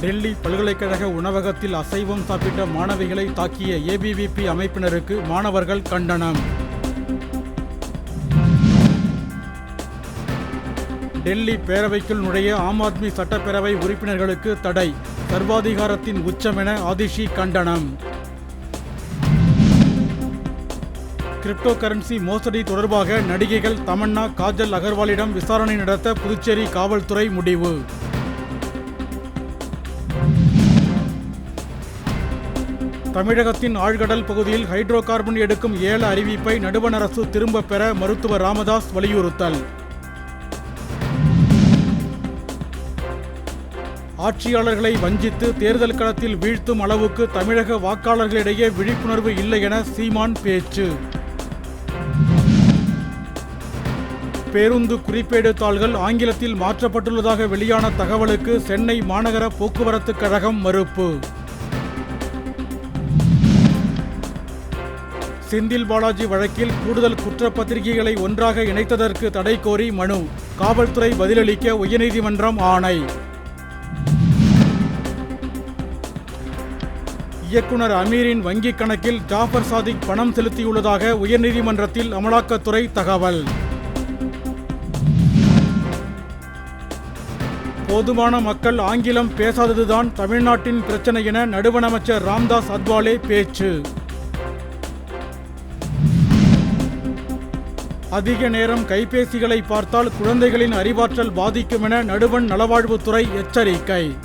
டெல்லி பல்கலைக்கழக உணவகத்தில் அசைவம் சாப்பிட்ட மாணவிகளை தாக்கிய ஏபிவிபி அமைப்பினருக்கு மாணவர்கள் கண்டனம். டெல்லி பேரவைக்குள் நுழைய ஆம் ஆத்மி சட்டப்பேரவை உறுப்பினர்களுக்கு தடை. சர்வாதிகாரத்தின் உச்சமென ஆதிஷி கண்டனம். கிரிப்டோ கரன்சி மோசடி தொடர்பாக நடிகைகள் தமன்னா காஜல் அகர்வாலிடம் விசாரணை நடத்த புதுச்சேரி காவல்துறை முடிவு. தமிழகத்தின் ஆழ்கடல் பகுதியில் ஹைட்ரோ கார்பன் எடுக்கும் ஏல அறிவிப்பை நடுவண் அரசு திரும்பப் பெற மருத்துவர் ராமதாஸ் வலியுறுத்தல். ஆட்சியாளர்களை வஞ்சித்து தேர்தல் களத்தில் வீழ்த்தும் அளவுக்கு தமிழக வாக்காளர்களிடையே விழிப்புணர்வு இல்லை என சீமான் பேச்சு. பேருந்து குறிப்பேடு தாள்கள் ஆங்கிலத்தில் மாற்றப்பட்டுள்ளதாக வெளியான தகவலுக்கு சென்னை மாநகர போக்குவரத்துக் கழகம் மறுப்பு. செந்தில் பாலாஜி வழக்கில் கூடுதல் குற்றப்பத்திரிகைகளை ஒன்றாக இணைத்ததற்கு தடை கோரி மனு. காவல்துறை பதிலளிக்க உயர்நீதிமன்றம் ஆணை. இயக்குனர் அமீரின் வங்கிக் கணக்கில் ஜாஃபர் சாதிக் பணம் செலுத்தியுள்ளதாக உயர்நீதிமன்றத்தில் அமலாக்கத்துறை தகவல். போதுமான மக்கள் ஆங்கிலம் பேசாததுதான் தமிழ்நாட்டின் பிரச்சனை என நடுவணமைச்சர் ராம்தாஸ் அத்வாலே பேச்சு. அதிக நேரம் கைபேசிகளை பார்த்தால் குழந்தைகளின் அறிவாற்றல் பாதிக்கும் என நடுவண் நலவாழ்வுத்துறை எச்சரிக்கை.